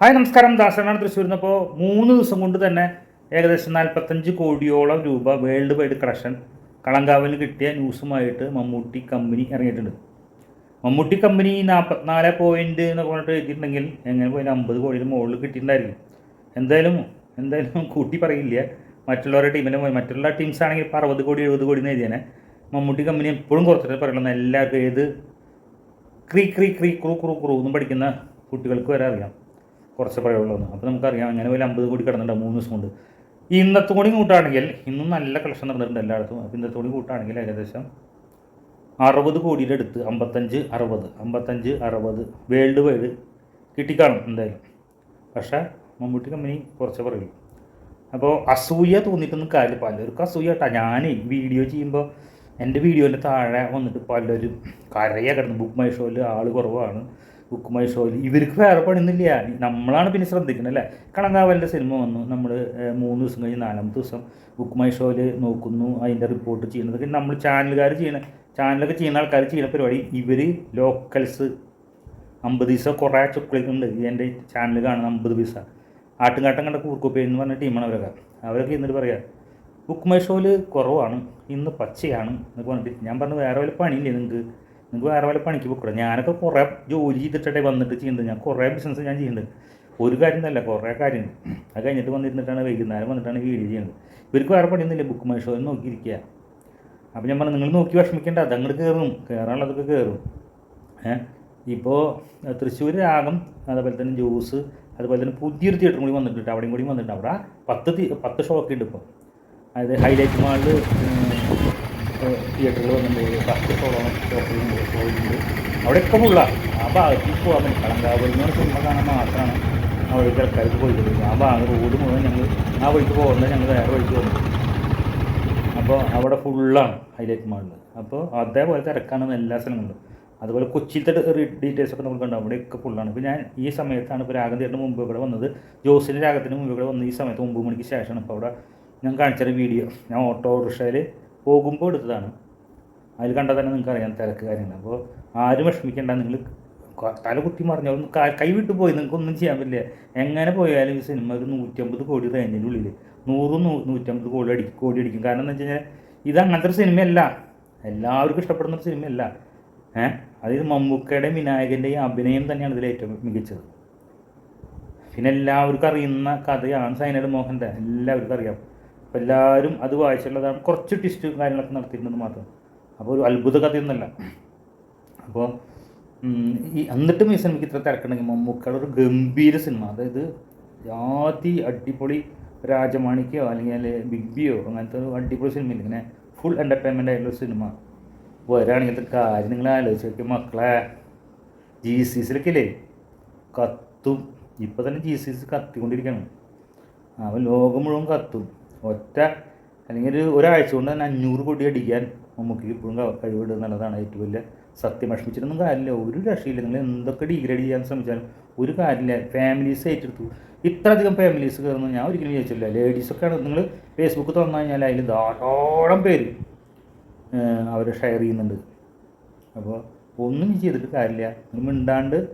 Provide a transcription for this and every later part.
Hi നമസ്കാരം. ദാസനാണ് തൃശ്ശൂരിൽ നിന്നപ്പോൾ മൂന്ന് ദിവസം കൊണ്ട് തന്നെ ഏകദേശം നാൽപ്പത്തഞ്ച് കോടിയോളം രൂപ വേൾഡ് വൈഡ് കളക്ഷൻ കളങ്കാവിൽ കിട്ടിയ ന്യൂസുമായിട്ട് മമ്മൂട്ടി കമ്പനി ഇറങ്ങിയിട്ടുണ്ട്. മമ്മൂട്ടി കമ്പനി നാൽപ്പത്തിനാല് പോയിന്റ് എന്ന് പറഞ്ഞിട്ട് എഴുതിയിട്ടുണ്ടെങ്കിൽ എങ്ങനെ പോയാലും അമ്പത് കോടിയുടെ മുകളിൽ കിട്ടിയിട്ടുണ്ടായിരിക്കും. എന്തായാലും എന്തായാലും കൂട്ടി പറയില്ല. മറ്റുള്ളവരുടെ ടീമിന്റെ മറ്റുള്ള ടീംസ് ആണെങ്കിൽ ഇപ്പോൾ അറുപത് കോടി എഴുപത് കോടി എന്ന് എഴുതിയാനെ. മമ്മൂട്ടി കമ്പനി എപ്പോഴും കുറച്ചിട്ട് പറയുന്നത് എല്ലാവർക്കും ഏത് ക്രീ ക്രീ ക്രീ ക്രൂ ക്രൂ ക്രൂ എന്നും പഠിക്കുന്ന കുട്ടികൾക്ക് വരെ അറിയാം. കുറച്ച് പറയുള്ളൂ അപ്പോൾ നമുക്കറിയാം അങ്ങനെ ഒരു അമ്പത് കോടി കിടന്നിട്ടുണ്ട് മൂന്ന് ദിവസം കൊണ്ട്. ഈ ഇന്നത്തെ കൂടി കൂട്ടുകയാണെങ്കിൽ ഇന്നും നല്ല കളക്ഷൻ നടന്നിട്ടുണ്ട് എല്ലായിടത്തും. അപ്പോൾ ഇന്നത്തെ കൂടി കൂട്ടുകയാണെങ്കിൽ ഏകദേശം അറുപത് കോടിയുടെ അടുത്ത് അമ്പത്തഞ്ച് അറുപത് അമ്പത്തഞ്ച് അറുപത് വേൾഡ് വൈഡ് കിട്ടിക്കാണും എന്തായാലും. പക്ഷേ മമ്മൂട്ടി കമ്പനി കുറച്ച് പറയും അപ്പോൾ അസൂയ തോന്നിയിട്ടൊന്നും കാര്യം പലർക്കും അസൂയ കേട്ടോ. ഞാൻ വീഡിയോ ചെയ്യുമ്പോൾ എന്റെ വീഡിയോന്റെ താഴെ വന്നിട്ട് പലരും കരയ കിടന്ന്. ബുക്ക് മൈ ഷോയിൽ ആൾ കുറവാണ്. ബുക്ക് ഷോയിൽ ഇവർക്ക് വേറെ പണിയൊന്നുമില്ല. നമ്മളാണ് പിന്നെ ശ്രദ്ധിക്കുന്നത് അല്ലേ? കണങ്കാവലിന്റെ സിനിമ വന്നു. നമ്മൾ മൂന്ന് ദിവസം കഴിഞ്ഞ് നാലാമത്തെ ദിവസം ബുക്ക് ഷോയിൽ നോക്കുന്നു. അതിന്റെ റിപ്പോർട്ട് ചെയ്യുന്നതൊക്കെ നമ്മൾ ചാനലുകാർ ചെയ്യണ ചാനലൊക്കെ ചെയ്യുന്ന ആൾക്കാർ ചെയ്യുന്ന പരിപാടി. ഇവർ ലോക്കൽസ് അമ്പത് പൈസ കുറേ ചുക്കളിക്കുണ്ട് എന്റെ ചാനൽ കാണുന്ന അമ്പത് പൈസ ആട്ടുംകാട്ടം കണ്ട കൂർക്കുപ്പേ എന്ന് പറഞ്ഞ ടീമാണ് അവരൊക്കെ. അവരൊക്കെ എന്നിട്ട് പറയാം ബുക്ക് മൈ ഷോയിൽ കുറവാണ്. ഇന്ന് പച്ചയാണ് എന്നൊക്കെ പറഞ്ഞിട്ട്. ഞാൻ പറഞ്ഞു വേറെ വല്ല പണിയില്ലേ നിങ്ങൾക്ക് നിങ്ങൾക്ക് വേറെ വല്ല പണിക്ക് പോയിക്കൂടെ ഞാനൊക്കെ കുറേ ജോലി ചെയ്തിട്ടേ വന്നിട്ട് ചെയ്യുന്നത്. ഞാൻ കുറേ ബിസിനസ് ഞാൻ ചെയ്യുന്നുണ്ട്. ഒരു കാര്യം തന്നെ കുറേ കാര്യം അത് കഴിഞ്ഞിട്ട് വന്നിരുന്നിട്ടാണ് വൈകുന്നേരം വന്നിട്ടാണ് വീഡിയോ ചെയ്യുന്നത്. ഇവർക്ക് വേറെ പണിയൊന്നുമില്ല. ബുക്ക് മൈ എന്ന് നോക്കിയിരിക്കുക. അപ്പോൾ ഞാൻ പറഞ്ഞു നിങ്ങൾ നോക്കി വിഷമിക്കേണ്ട. അങ്ങോട്ട് കയറും കയറാനുള്ളതൊക്കെ കയറും ഏഹ് ഇപ്പോൾ തൃശ്ശൂർ രാഗം അതുപോലെ തന്നെ ജ്യൂസ് അതുപോലെ തന്നെ പുതിയൊരു തിയേറ്ററും കൂടി വന്നിട്ടുണ്ട്. അവിടെയും കൂടി വന്നിട്ടുണ്ട്. അവിടെ പത്ത് പത്ത് ഷോക്കുണ്ട് ഇപ്പോൾ അതായത് ഹൈലൈറ്റ് മാളിൽ തിയേറ്ററിൽ വന്നിട്ടുണ്ട്. ഫസ്റ്റ് ഷോളോളം ഷോപ്പിലുണ്ട് പോയിട്ടുണ്ട്. അവിടെയൊക്കെ ഉള്ള ആ ഭാഗത്തേക്ക് പോകാൻ പറ്റും. കളങ്കാവ് എന്ന് പറഞ്ഞ സിനിമ കാണാൻ മാത്രമാണ് അവിടേക്ക് ആൾക്കാർക്ക് പോയിട്ടുള്ളത് ആ ഭാഗം റോഡ് മുഴുവൻ ഞങ്ങൾ ആ വഴിക്ക് പോകുന്നത് ഞങ്ങൾ വേറെ വഴിക്ക് പോകുന്നു അപ്പോൾ അവിടെ ഫുള്ളാണ് ഹൈലൈറ്റ് മാളിൽ അപ്പോൾ അതേപോലെ തിരക്കാണ് എല്ലാ സ്ഥലങ്ങളിലും അതുപോലെ കൊച്ചിയിലത്തെ ഡീറ്റെയിൽസ് ഒക്കെ നമുക്ക് ഉണ്ടാവും അവിടെയൊക്കെ ഫുള്ളാണ് ഇപ്പോൾ ഞാൻ ഈ സമയത്താണ് ഇപ്പോൾ രാഗം തീരുടെ മുമ്പ് ഇവിടെ വന്നത്. ജോസിന്റെ രാഗത്തിന് മുമ്പ് ഇവിടെ വന്ന് ഈ സമയത്ത് ഒമ്പത് മണിക്ക് ശേഷമാണ്. ഇപ്പോൾ അവിടെ ഞാൻ കാണിച്ചൊരു വീഡിയോ ഞാൻ ഓട്ടോറിക്ഷയിൽ പോകുമ്പോൾ എടുത്തതാണ്. അതിൽ കണ്ടാൽ തന്നെ നിങ്ങൾക്ക് അറിയാം തിരക്ക് കാര്യങ്ങൾ. അപ്പോൾ ആരും വിഷമിക്കേണ്ട നിങ്ങൾ തല കുത്തി മറിഞ്ഞോ കൈവിട്ട് പോയി നിങ്ങൾക്ക് ഒന്നും ചെയ്യാൻ പറ്റില്ല. എങ്ങനെ പോയാലും ഈ സിനിമ ഒരു നൂറ്റമ്പത് കോടി റേഞ്ചിന്റെ ഉള്ളിൽ നൂറും നൂ നൂറ്റമ്പത് കോടി അടി കോടി അടിക്കും. കാരണം എന്ന് വെച്ച് കഴിഞ്ഞാൽ ഇത് അങ്ങനത്തെ ഒരു സിനിമയല്ല. എല്ലാവർക്കും ഇഷ്ടപ്പെടുന്ന ഒരു സിനിമയല്ല. ഏഹ് അതായത് മമ്മൂക്കയുടെയും വിനായകന്റെയും അഭിനയം തന്നെയാണ് ഇതിൽ ഏറ്റവും മികച്ചത്. പിന്നെ എല്ലാവർക്കും അറിയുന്ന കഥയാണ് സൈനൽ മോഹന്റെ. എല്ലാവർക്കും അറിയാം. അപ്പോൾ എല്ലാവരും അത് വായിച്ചുള്ളതാണ് കുറച്ച് ട്വിസ്റ്റ് കാര്യങ്ങളൊക്കെ നടത്തിയിട്ടുണ്ടെന്ന് മാത്രം. അപ്പോൾ ഒരു അത്ഭുത കഥയൊന്നുമല്ല. അപ്പോൾ ഈ എന്നിട്ടും ഈ സിനിമയ്ക്ക് ഇത്ര തിരക്കുണ്ടെങ്കിൽ മമ്മൂക്കയുടെ ഒരു ഗംഭീര സിനിമ അതായത് ജാതി അടിപൊളി രാജമാണിക്കോ അല്ലെങ്കിൽ ബിഗ് ബിയോ അങ്ങനത്തെ ഒരു അടിപൊളി സിനിമ ഇങ്ങനെ ഫുൾ എന്റർടൈൻമെന്റ് ആയിട്ടുള്ള സിനിമ വരാണെങ്കിൽ കാര്യം നിങ്ങൾ ആലോചിച്ച് നോക്കി മക്കളെ. ജി സി സിയിലൊക്കെ ഇല്ലേ? കത്തും. ഇപ്പോൾ തന്നെ ജി സി സി കത്തിക്കൊണ്ടിരിക്കണം അവൻ ലോകം മുഴുവൻ കത്തും. ഒറ്റ അല്ലെങ്കിൽ ഒരു ഒരാഴ്ച കൊണ്ട് തന്നെ അഞ്ഞൂറ് കോടി അടിക്കാൻ നമുക്ക് ഇപ്പോഴും കഴിവിടുക എന്നുള്ളതാണ് ഏറ്റവും വലിയ സത്യം. വിഷമിച്ചിട്ടൊന്നും കാര്യമില്ല. ഒരു രക്ഷയില്ല. നിങ്ങൾ എന്തൊക്കെ ഡിഗ്രേഡ് ചെയ്യാൻ ശ്രമിച്ചാലും ഒരു കാര്യമില്ല. ഫാമിലീസ് ഏറ്റെടുത്തു. ഇത്രയധികം ഫാമിലീസ് കയറുന്നു. ഞാൻ ഒരിക്കലും വിചാരിച്ചില്ല ലേഡീസൊക്കെയാണ് നിങ്ങൾ ഫേസ്ബുക്ക് തുറന്നു കഴിഞ്ഞാൽ അതിൽ ധാരാളം പേര് അവർ ഷെയർ ചെയ്യുന്നുണ്ട്. അപ്പോൾ ഒന്നും ചെയ്തിട്ട് കാര്യമില്ല. നിങ്ങൾ മിണ്ടാണ്ട്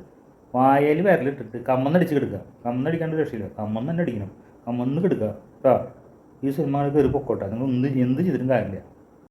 വായയിൽ വിരലിട്ടിട്ട് കമ്മന്നടിച്ച് കിടക്കുക. കമ്മന്നടിക്കാണ്ട് രക്ഷയില്ല. കമ്മന്ന് തന്നെ അടിക്കണം. കമ്മന്ന് കിടക്കുക. കേട്ടോ ഈ സിനിമ കയറി പൊക്കോട്ടെ. നിങ്ങൾ എന്ത് എന്ത് ചെയ്തിട്ടും കാര്യമില്ല.